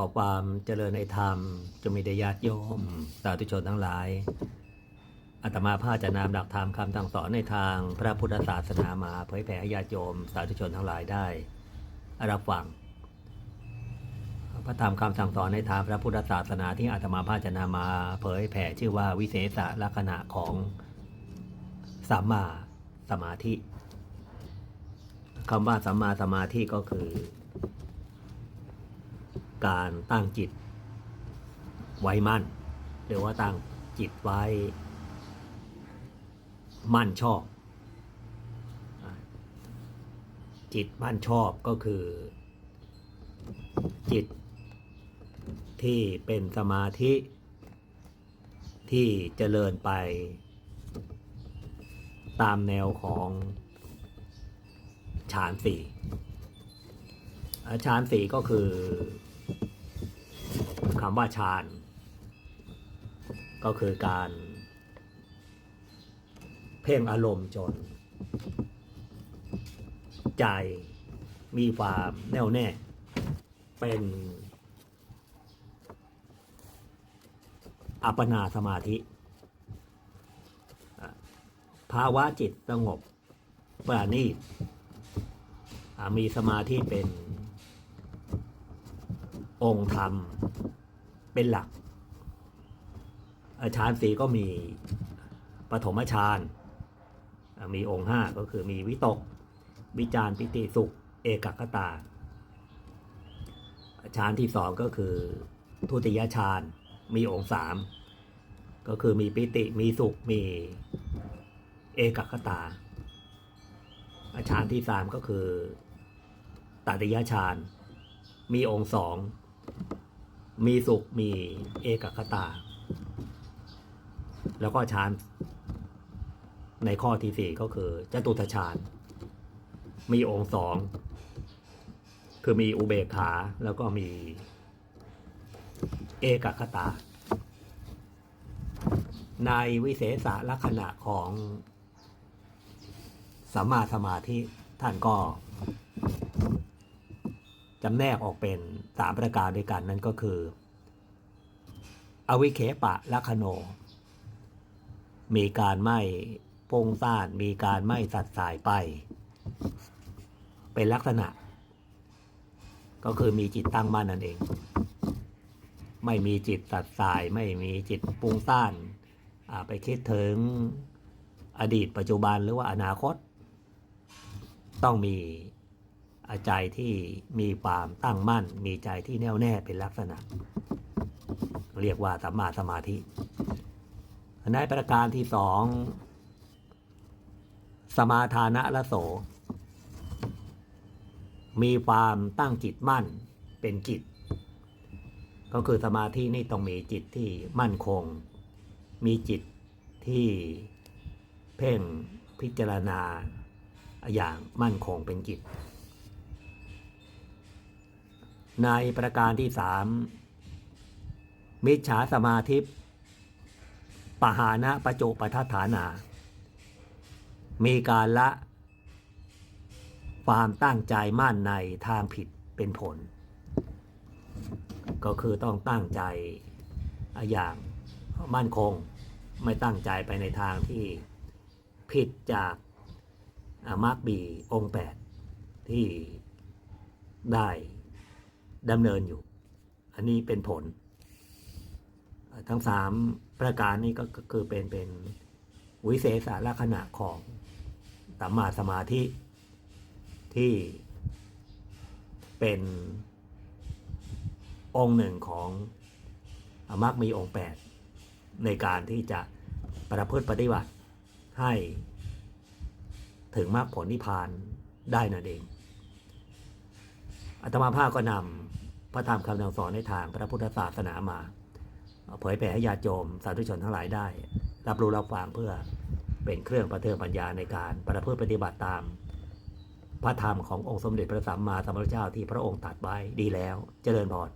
ขอความเจริญในธรรมจะมีแด่ญาติโยมสาธุชนทั้งหลายอาตมาภาจะนำหลักธรรมคำสั่งสอนในทางพระพุทธศาสนามาเผยแผ่ให้ญาติโยมสาธุชนทั้งหลายได้รับฟังพระธรรมคำสั่งสอนในทางพระพุทธศาสนาที่อาตมาภาจะนำมาเผยแผ่ชื่อว่าวิเศษลักษณะของสัมมาสมาธิคำว่าสัมมาสมาธิก็คือ การตั้งจิต ไว้มั่น หรือว่าตั้งจิตไว้ มั่นชอบ จิตมั่นชอบก็คือ จิตที่เป็นสมาธิที่เจริญไป ตามแนวของฌานสี่ฌานสี่ก็คือ คำว่าฌาน ก็คือการ เพ่งอารมณ์จน ใจมีความแน่วแน่ เป็นอัปปนาสมาธิ ภาวะจิตสงบปราณีตมีสมาธิเป็น องค์ธรรม เป็นหลักอะฌานสีก็มีปฐมฌานมีองค์ห้าก็คือมีวิตก วิจารปิติสุข เอกคตาฌานที่สองก็คือทุติยฌานมีองค์สามก็คือมีปิติมีสุขมีเอกคตาฌานที่สามก็คือตติยฌานมีองค์สอง มีสุขมีเอกคตา แล้วก็ฌานในข้อที่สี่ก็คือจตุตฌาน มีองค์สอง คือมีอุเบกขาแล้วก็มีเอกคตา ในวิเศษลักษณะของสัมมาสมาธิท่านก็ จำแนกออกเป็นสามประการด้วยกันนั่นก็คือ อวิเคปะลัคโน มีการไม่พงซ่านมีการไม่สัดสายไป เป็นลักษณะ ก็คือมีจิตตั้งมั่นนั่นเอง ไม่มีจิตสัดสาย ไม่มีจิตปุงซ่านไปคิดถึงอดีตปัจจุบันหรือว่าอนาคต ต้องมี ใจที่มีความตั้งมั่น มีใจที่แน่วแน่เป็นลักษณะ เรียกว่าสัมมาสมาธิในประการที่สองสมาทานะละโส มีความตั้งจิตมั่นเป็นจิต ก็คือสมาธินี่ต้องมีจิตที่มั่นคง มีจิตที่เพ่งพิจารณาอย่างมั่นคงเป็นจิต ในประการที่สามมิจฉาสมาธิปหานะประจุปทัฐานา มีการละ ความตั้งใจมั่นในทางผิดเป็นผล ก็คือต้องตั้งใจอย่างมั่นคงไม่ตั้งใจไปในทางที่ผิดจากมรรคบีองแปดที่ได้ ดำเนินอยู่ อันนี้เป็นผล ทั้งสามประการนี้ก็คือเป็นเป็นวิเศษลักษณะของสัมมาสมาธิที่เป็นองค์หนึ่งของอมรรคมีองค์แปดในการที่จะประพฤติปฏิบัติให้ถึงมรรคผลนิพพานได้นั่นเองอาตมาภาพก็นำ พระธรรมคำสั่งสอนในทางพระพุทธศาสนามา เผยแผ่ให้ญาติโยมสาธุชนทั้งหลายได้ รับรู้รับฟังเพื่อเป็นเครื่องประเทืองปัญญาในการประพฤติปฏิบัติตาม พระธรรมขององค์สมเด็จพระสัมมาสัมพุทธเจ้าที่พระองค์ตรัสไว้ดีแล้วเจริญพร